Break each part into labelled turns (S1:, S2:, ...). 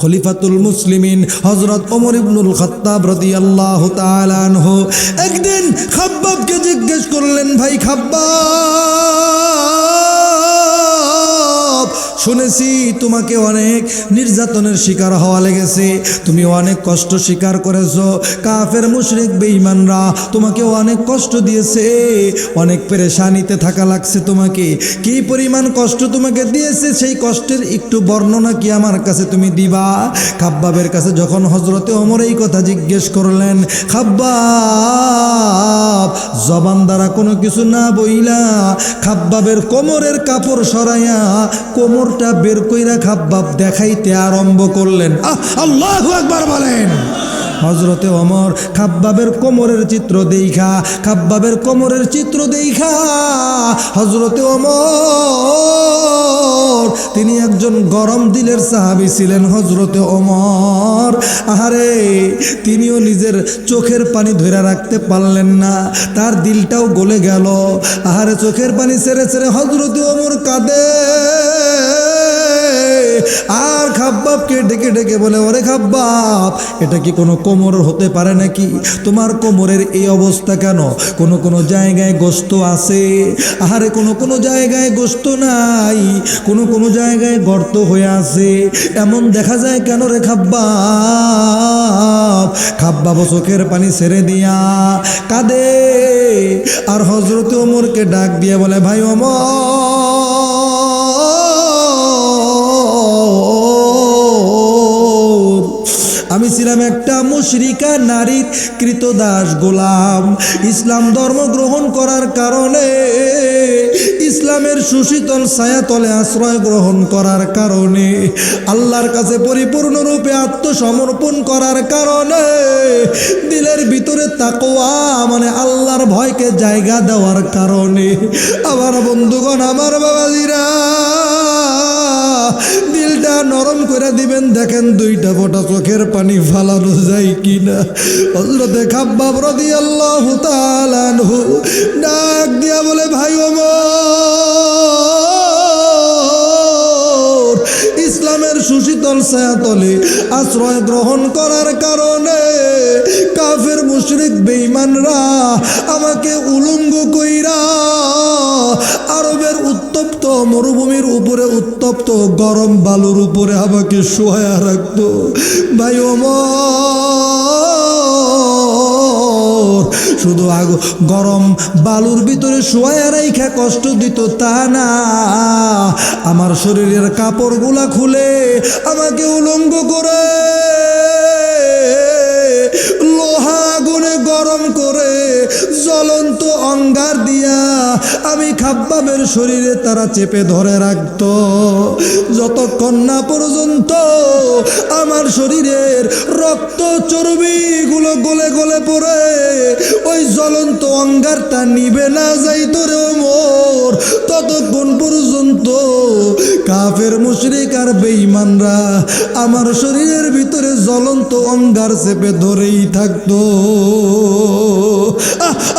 S1: খলিফাতুল মুসলিমিন হজরত ওমর ইবনুল খত্তাব রদি আল্লাহ আনহু একদিন খাব্বাবকে জিজ্ঞেস করলেন, ভাই খাব্বাব শুনেছি, তোমাকে অনেক নির্যাতনের শিকার হওয়া লেগেছে। তুমি অনেক কষ্ট স্বীকার করেছ। কাফের, মুশরিক, বেঈমানরা তোমাকে অনেক কষ্ট দিয়েছে। অনেক পেরেশানিতে থাকা লাগছে তোমাকে। কি পরিমাণ কষ্ট তোমাকে দিয়েছে, সেই কষ্টের একটু বর্ণনা কি আমার কাছে তুমি দিবা? খাব্বাবের কাছে যখন হজরতে ওমর এই কথা জিজ্ঞেস করলেন, খাব্বাব, জবান দ্বারা কোনো কিছু না বইলা খাব্বাবের কোমরের কাপড় সরাইয়া কোমরটা বের কইরা খাব্বাব দেখাইতে আরম্ভ করলেন। আহ, আল্লাহ একবার বলেন। হজরতে অমর খাব্বাবের কোমরের চিত্র দেইখা, খাব্বাবের কোমরের চিত্র দেইখা। হজরতে অমর তিনি একজন গরম দিলের সাহাবি ছিলেন হজরতে অমর আহারে, তিনিও নিজের চোখের পানি ধরে রাখতে পারলেন না, তার দিলটাও গলে গেল। আহারে, চোখের পানি ছেড়ে ছেড়ে হজরতে অমর কাঁদে। আর খাব্বাবকে ডেকে ডেকে বলে, ওরে খাব্বাব, এটা কি কোনো কোমর হতে পারে নাকি? তোমার কোমরের এই অবস্থা কেন? কোনো কোনো জায়গায় গোস্ত আছে? আহারে, কোনো কোনো জায়গায় গোস্ত নাই, কোনো কোনো জায়গায় গর্ত হয়ে আছে। এমন দেখা যায় কেন রে খাব্বাব? খাব্বাব চোখের পানি ছেড়ে দিয়া কাঁদে। আর হজরত ওমরকে ডাক দিয়ে বলে, ভাই ওমর আমি ছিলাম একটা মুশরিকা নারীর কৃতদাস গোলাম। ইসলাম ধর্ম গ্রহণ করার কারণে, ইসলামের সুশীতল ছায়াতলে আশ্রয় গ্রহণ করার কারণে, আল্লাহর কাছে পরিপূর্ণরূপে আত্মসমর্পণ করার কারণে, দিলের ভিতরে তাকোয়া মানে আল্লাহর ভয়কে জায়গা দেওয়ার কারণে। আমার বন্ধুগণ, আমার বাবাজিরা দেখেন দুইটা ফোঁটা চোখের পানি ফালানো যায় কিনা। হজরতে খাব্বাব রদি আল্লাহ ডাক দিয়া বলে, ভাই ওমর, ইসলামের সুশীতল ছায়াতলে আশ্রয় গ্রহণ করার কারণে কাফের, মুশরিক, বেঈমানরা আমাকে মরুভূমির উপরে উত্তপ্ত গরম বালুর উপরে আমাকে শোয়া রাখতো। ভাই ওমর শুধু আগ গরম বালুর ভিতরে শোয়া রাইখা কষ্ট দিত তা না। আমার শরীরের কাপড়গুলা খুলে আমাকে উলঙ্গ করে আমি খাব্বাবের শরীরে তারা চেপে ধরে রাখত। যতক্ষণ না পর্যন্ত আমার শরীরের রক্ত চর্বিগুলো গলে গলে পড়ে, ওই জ্বলন্ত অঙ্গারটা নিবে না যাইতো রে মোর ততক্ষণ পর্যন্ত কাফের, মুশরিক আর বেঈমানরা আমার শরীরের ভিতরে জ্বলন্ত অঙ্গার চেপে ধরেই থাকতো।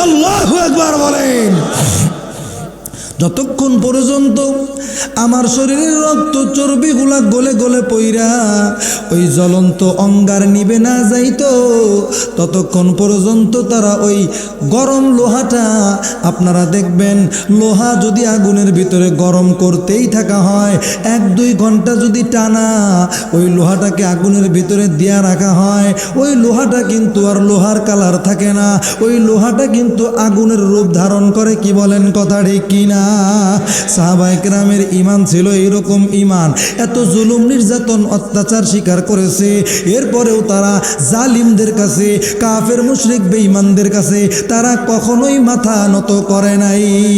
S1: আল্লাহু একবার বলেন। যতক্ষণ পর্যন্ত আমার শরীরের রক্ত চর্বিগুলা গলে গলে পইরা ওই জ্বলন্ত অঙ্গার নিবে না যাইতো, ততক্ষণ পর্যন্ত তারা ওই গরম লোহাটা, আপনারা দেখবেন লোহা যদি আগুনের ভিতরে গরম করতেই থাকা হয়, এক দুই ঘণ্টা যদি টানা ওই লোহাটাকে আগুনের ভিতরে দিয়া রাখা হয়, ওই লোহাটা কিন্তু আর লোহার কালার থাকে না, ওই লোহাটা কিন্তু আগুনের রূপ ধারণ করে, কি বলেন কথা ঠিক কিনা? সাহাবাইকরামের ইমান ছিল এরকম ইমান এত জুলুম, নির্যাতন, অত্যাচার স্বীকার করেছে। এরপরেও তারা জালিমদের কাছে, কাফের, মুশরিক, বেঈমানদের কাছে তারা কখনোই মাথা নত করে নাই।